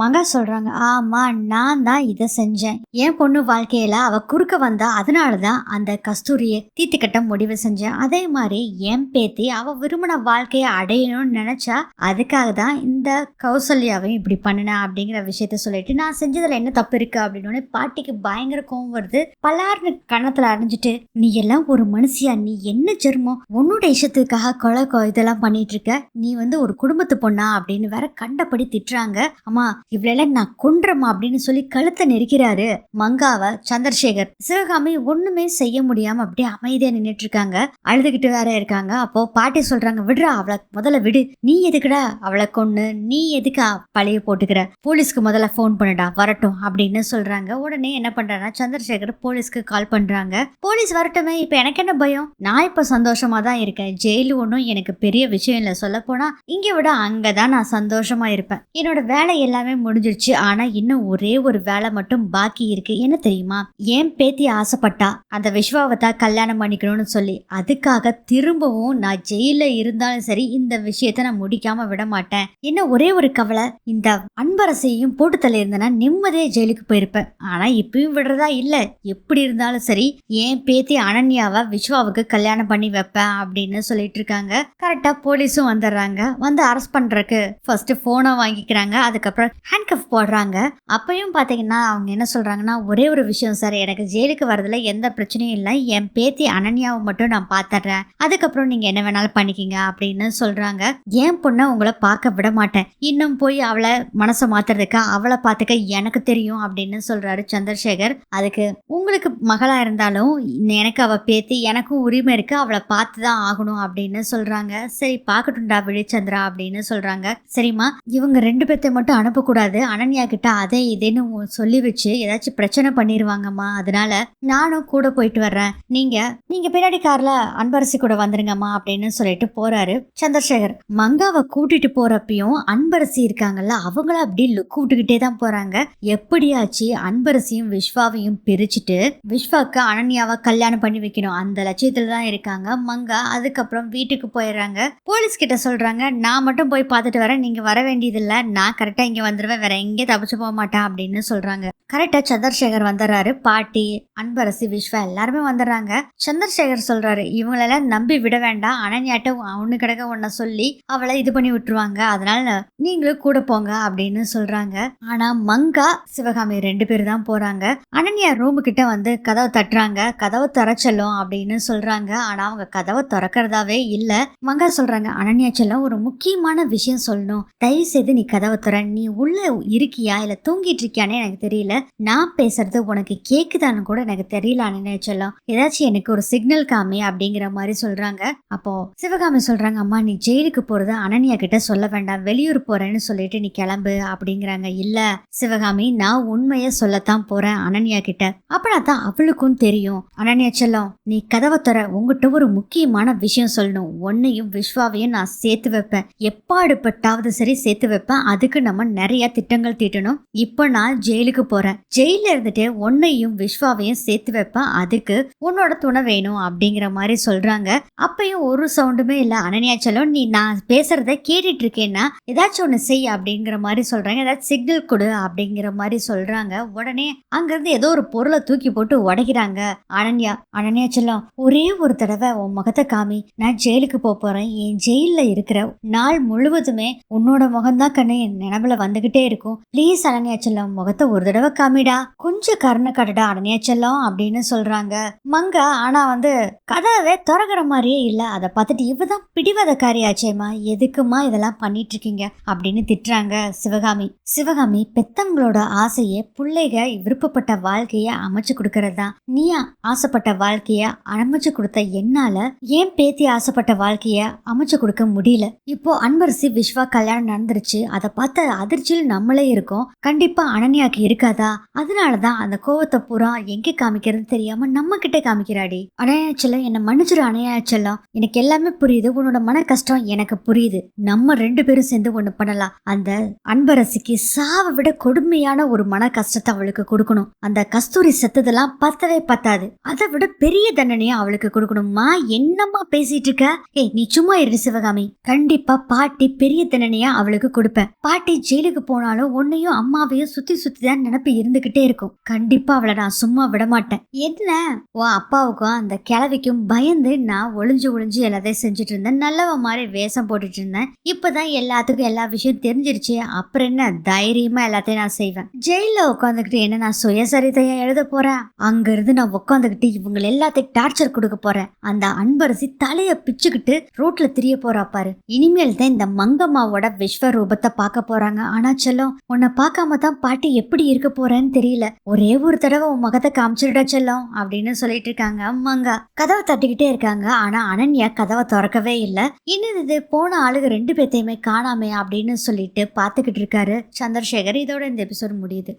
மகா சொல்கிறாங்க ஆமாம் நான் தான் இதை செஞ்சேன். என் பொண்ணு வாழ்க்கையில் அவள் குறுக்க வந்தா அதனாலதான் அந்த கஸ்தூரியை தீர்த்துக்கட்ட முடிவு செஞ்சேன். அதே மாதிரி என் பேத்தி அவள் விரும்பின வாழ்க்கையை அடையணும்னு நினச்சா அதுக்காக தான் இந்த கௌசல்யாவையும் இப்படி பண்ணினேன் அப்படிங்கிற விஷயத்த சொல்லிட்டு நான் செஞ்சதில் என்ன தப்பு இருக்குது அப்படின்னு பாட்டிக்கு பயங்கர கோவம் வருது. பலார்னு கணத்தில் அடைஞ்சிட்டு நீ எல்லாம் ஒரு மனுஷியா? நீ என்ன ஜெர்மம்? உன்னோட இஷ்டத்துக்காக கொலை இதெல்லாம் பண்ணிட்டு இருக்க. நீ வந்து ஒரு குடும்பத்து பொண்ணா? அப்படின்னு வேற கண்டபடி திட்டுறாங்க. அம்மா இவ்வளெல்லாம் நான் கொன்றமா அப்படின்னு சொல்லி கழுத்தை நெரிக்கிறாரு மங்காவை சந்திரசேகர். சிவகாமி ஒண்ணுமே செய்ய முடியாம அப்படியே அமைதியா நின்னுட்டு இருக்காங்க அழுதுகிட்டு வேற இருக்காங்க. அப்போ பாட்டி சொல்றாங்க விடுறா அவளை முதல்ல விடு. நீ எதுக்குடா அவளை கொண்டு நீ எதுக்கா பழைய போட்டுக்கிற? போலீஸ்க்கு முதல்ல ஃபோன் பண்ணுடா வரட்டும் அப்படின்னு சொல்றாங்க. உடனே என்ன பண்றாங்கன்னா சந்திரசேகர் போலீஸ்க்கு கால் பண்றாங்க. போலீஸ் வரட்டுமே இப்ப எனக்கு என்ன பயம்? நான் இப்ப சந்தோஷமா தான் இருக்கேன். ஜெயிலு ஒன்றும் எனக்கு பெரிய விஷயம் இல்லை. சொல்ல போனா இங்க விட அங்கதான் நான் சந்தோஷமா இருப்பேன். என்னோட வேலை எல்லாமே முடிஞ்சிருச்சு. ஆனா இன்னும் ஒரே ஒரு வேலை மட்டும் பாக்கி இருக்கு. என்ன தெரியுமா? ஏன் பேத்தி ஆசைப்பட்டா? அந்த விஸ்வாவை தான் கல்யாணம் பண்ணிக்கணும்னு சொல்லி. அதுக்காக திரும்பவும் நான் ஜெயில இருந்தாலும் சரி இந்த விஷயத்த நான் முடிக்காம விட மாட்டேன். என்ன ஒரே ஒரு கவலை? இந்த அன்பரசையும் போட்டு தள்ளி நிம்மதியே ஜெயிலுக்கு போயிருப்பேன். ஆனா இப்பயும் விடுறதா இல்ல. எப்படி இருந்தாலும் சரி என் பேத்தி அனன்யாவை விஸ்வாவுக்கு கல்யாணம் பண்ணி வைப்பேன் அப்படின்னு சொல்லிட்டு இருக்காங்க. கரெக்டா போலீஸும் வந்துடுறாங்க. வந்து அரெஸ்ட் பண்றதுக்கு ஃபர்ஸ்ட் போனை வாங்கிக்கிறாங்க. அதுக்கப்புறம் ஹேண்ட் கஃப் போடுறாங்க. அப்பயும் பார்த்தீங்கன்னா அவங்க என்ன சொல்கிறாங்கன்னா ஒரே ஒரு விஷயம் சார் எனக்கு ஜெயிலுக்கு வரதுல எந்த பிரச்சனையும் இல்லை. என் பேத்தி அனன்யாவை மட்டும் நான் பார்த்துட்றேன் அதுக்கப்புறம் நீங்கள் என்ன வேணாலும் பண்ணிக்கிங்க அப்படின்னு சொல்கிறாங்க என் பொண்ணை உங்களை பார்க்க விட மாட்டேன். இன்னும் போய் அவளை மனசை மாற்றுறதுக்கு அவளை பார்த்துக்க எனக்கு தெரியும் அப்படின்னு சொல்கிறாரு சந்திரசேகர். அதுக்கு உங்களுக்கு மகளாக இருந்தாலும் எனக்கு அவள் பேத்தி எனக்கும் உரிமை இருக்குது அவளை பார்த்து தான் ஆகணும் அப்படின்னு சொல்கிறாங்க சரி பார்க்கட்டும்டா விழிச்சந்திரா அப்படின்னு சொல்கிறாங்க சரிம்மா இவங்க ரெண்டு பேர்த்தையும் மட்டும் அனுப்பக்கூடாது. அனன்யா கிட்ட அதை இதேன்னு சொல்லி வச்சு ஏதாச்சும் பிரச்சனை பண்ணிடுவாங்கம்மா அதனால நானும் கூட போயிட்டு வர்றேன். நீங்க நீங்க பின்னாடி கார்ல அன்பரசி கூட வந்துருங்கம்மா அப்படின்னு சொல்லிட்டு போறாரு சந்திரசேகர். மங்காவை கூட்டிட்டு போறப்பயும் அன்பரசி இருக்காங்கல்ல அவங்கள அப்படி லுக் விட்டுக்கிட்டே தான் போறாங்க. எப்படியாச்சு அன்பரசியும் விஸ்வாவையும் பிரிச்சுட்டு விஸ்வாக்கு அனன்யாவை கல்யாணம் பண்ணி வைக்கணும். அந்த லட்சியத்துல தான் இருக்காங்க. மங்கா அதுக்கப்புறம் வீட்டுக்கு போயிடுறாங்க. போலீஸ் கிட்ட சொல்றாங்க நான் மட்டும் போய் பார்த்துட்டு வரேன். நீங்க வர வேண்டியதில்லை. நான் கரெக்டா இங்க வந்துருவேன். வேற எங்கேயும் தப்பிச்சு போக மாட்டேன் அப்படின்னு சொல்றாங்க. கரெக்டா சந்திரசேகர் வந்துடுறாரு. பாட்டி அன்பரசி விஸ்வா எல்லாருமே வந்துடுறாங்க. சந்திரசேகர் சொல்றாரு இவங்களெல்லாம் நம்பி விட வேண்டாம். அனன்யாட்ட அவனு கிடக்க ஒன்ன சொல்லி அவளை இது பண்ணி விட்டுருவாங்க. அதனால நீங்களும் கூட போங்க அப்படின்னு சொல்றாங்க. ஆனா மங்கா சிவகாமி ரெண்டு பேர் தான் போறாங்க. அனன்யா ரூமு கிட்ட வந்து கதவை தட்டுறாங்க. கதவை திறச்சலும் அப்படின்னு சொல்றாங்க. ஆனா அவங்க கதவை திறக்கறதாவே இல்ல. மங்கா சொல்றாங்க அனன்யா செல்லம் ஒரு முக்கியமான விஷயம் சொல்லணும். தயவு செய்து நீ கதவை திற. நீ உள்ள இருக்கியா? இல்ல தூங்கிட்டு இருக்கியானே எனக்கு தெரியல. நான் பேசுறது உனக்கு கேக்குதான்னு கூட எனக்கு தெரியல அனன்யா செல்லம். ஏதாச்சும் எனக்கு ஒரு சிக்னல் காமி அப்படிங்கிற மாதிரி சொல்றாங்க. அப்போ சிவகாமி சொல்றாங்க அம்மா நீ ஜெயிலுக்கு போறது அனன்யா கிட்ட சொல்ல வேண்டாம். வெளியூர் போறேன்னு சொல்லிட்டு நீ கிளம்பு அப்படிங்கிறாங்க. இல்ல சிவகாமி நான் உண்மைய சொல்லத்தான் போறேன் அனன்யா கிட்ட. அப்படின்னா தான் அவளுக்கும் தெரியும். அனன்யா செல்லம் நீ கதவை தர உங்ககிட்ட ஒரு முக்கியமான விஷயம் சொல்லணும். ஒன்னையும் விஸ்வாவையும் நான் சேர்த்து வைப்பேன். எப்பாடுபட்டாவது சரி சேர்த்து வைப்பேன். அதுக்கு நம்ம நிறைய திட்டங்கள் தீட்டணும். இப்போ நான் ஜெயிலுக்கு போறேன். ஜெயில இருந்துட்டு ஒன்னையும் விஸ்வாவையும் சேர்த்து வைப்பேன். அதுக்கு உன்னோட துணை வேணும் அப்படிங்கிற மாதிரி சொல்றாங்க. அப்பயும் ஒரு சவுண்டுமே இல்ல. அனன்யா செல்லம் நீ நான் பேசுறத கேட்டுட்டு இருக்கேன்னா ஏதாச்சும் ஒன்று செய் அப்படிங்கிற மாதிரி சொல்றாங்க. ஏதாச்சும் சிக்னல் கொடு அப்படிங்கிற மாதிரி சொல்றாங்க. உடனே அங்கேருந்து ஏதோ ஒரு பொருளை தூக்கி போட்டு உடைக்கிறாங்க. அனன்யா அனன்யா செல்லம் ஒரே ஒரு தடவை உன் முகத்தை காமி நான் ஜெயிலுக்கு போக போறேன். என் ஜெயிலில் இருக்கிற நாள் முழுவதுமே உன்னோட முகம்தான் கண்ணு. என் நினைவில் வந்துகிட்டே இருக்கும். ப்ளீஸ் அனன்யா செல்லம் முகத்தை ஒரு தடவை காமிடா. கொஞ்சம் கருணை காட்டுடா அனன்யா செல்லம் அப்படின்னு சொல்றாங்க. மங்க ஆனா வந்து கதவை திறக்கிற மாதிரியே இல்ல. அதை பார்த்துட்டு இவதான் பிடிவாதக்காரியாச்சேம்மா எதுக்குமா இதெல்லாம் பண்ணிட்டு இருக்கீங்க? அப்படின்னு திட்டுறாங்க சிவகாமி. சிவகாமி பெத்தவங்களோட ஆசையை பிள்ளைக விருப்பப்பட்ட வாழ்க்கைய அமைச்சு கொடுக்கறது தான் நீ ஆசைப்பட்ட வாழ்க்கைய அமைச்சு கொடுத்த என்னால ஏன் பேத்தி ஆசைப்பட்ட வாழ்க்கைய அமைச்சு கொடுக்க முடியல? இப்போ அன்பரசி விஸ்வா கல்யாணம் நடந்துருச்சு. அதை பார்த்த அதிர்ச்சியில் நம்மளே இருக்கோம். கண்டிப்பா அனன்யாக்கு இருக்காதா? அதனாலதான் அந்த கோவத்தை பூரா எங்க காமிக்கிறது தெரியாம நம்ம கிட்ட காமிக்கிறாடி அணையாச்சலம் என்ன மன்னிச்சிரு அணையாச்சலம் எனக்கு எல்லாமே புரியுது. உன்னோட மன கஷ்டம் எனக்கு புரியுது. நம்ம ரெண்டு பேரும் சேர்ந்து பண்ணலாம். அந்த அன்பரசிக்கு சாவை விட கொடுமையான ஒரு மன கஷ்டத்தை அவளுக்கு கொடுக்கணும். அந்த கஸ்தூரி செத்ததெல்லாம் பத்தவே பத்தாது. அதை விட பெரிய தண்டனையை அவளுக்கு கொடுக்கணுமா என்னம்மா பேசிட்டு இருக்க? ஏய் நீ சும்மா இரு சிவகாமி. கண்டிப்பா பாட்டி பெரிய தண்டனையா அவளுக்கு கொடுப்பேன். பாட்டி ஜெயிலுக்கு போனாலும் உன்னையும் அம்மாவையும் சுத்தி சுத்தி தான் நினப்பு இருந்துகிட்டே இருக்கும். கண்டிப்பா அவளை நான் சும்மா விட மாட்டேன் என்ன? உன் அப்பாவுக்கும் அந்த கிழவிக்கும் பயந்து நான் ஒளிஞ்சு ஒளிஞ்சு எல்லாத்தையும் செஞ்சுட்டு இருந்தேன். நல்லவ மாதிரி வேஷம் போட்டுட்டு இருந்தேன். இப்பதான் எல்லாத்துக்கும் எல்லா விஷயம் தெரிஞ்சிருச்சு. அப்புறம் என்ன? தைரியமா எல்லாத்தையும் நான் செய்வேன். ஜெயில உட்காந்துக்கிட்டு என்ன நான் சுயசரிதையா எழுத போறேன்? அங்க இருந்து நான் உட்காந்துக்கிட்டு இவங்க எல்லாத்தையும் டார்ச்சர் கொடுக்க போறேன். அந்த அன்பரசி தலைய பிச்சுக்கிட்டு ரோட்ல திரிய போறா பாரு. இனிமேல் தான் இந்த மங்கம்மாவோட விஸ்வரூபத்தை பார்க்க போறாங்க. ஆனா செல்லம் உன்னை பார்க்காம தான் பாட்டி எப்படி இருக்க போறேன்னு தெரியல. ஒரே ஒரு தடவை உன் மகத்தை காமிச்சிருடா செல்லம் அப்படின்னு சொல்லிட்டு இருக்காங்க மங்கா. கதவை தட்டிக்கிட்டே இருக்காங்க. ஆனா அனன்யா கதவை திறக்கவே இல்லை. இன்னும் இது? போன ஆளுங்க ரெண்டு பேர்த்தையுமே காணாமே அப்படின்னு சொல்லிட்டு பார்த்துக்கிட்டு இருக்காரு சந்திரசேகர். இதோட இந்த எபிசோட் முடியுது.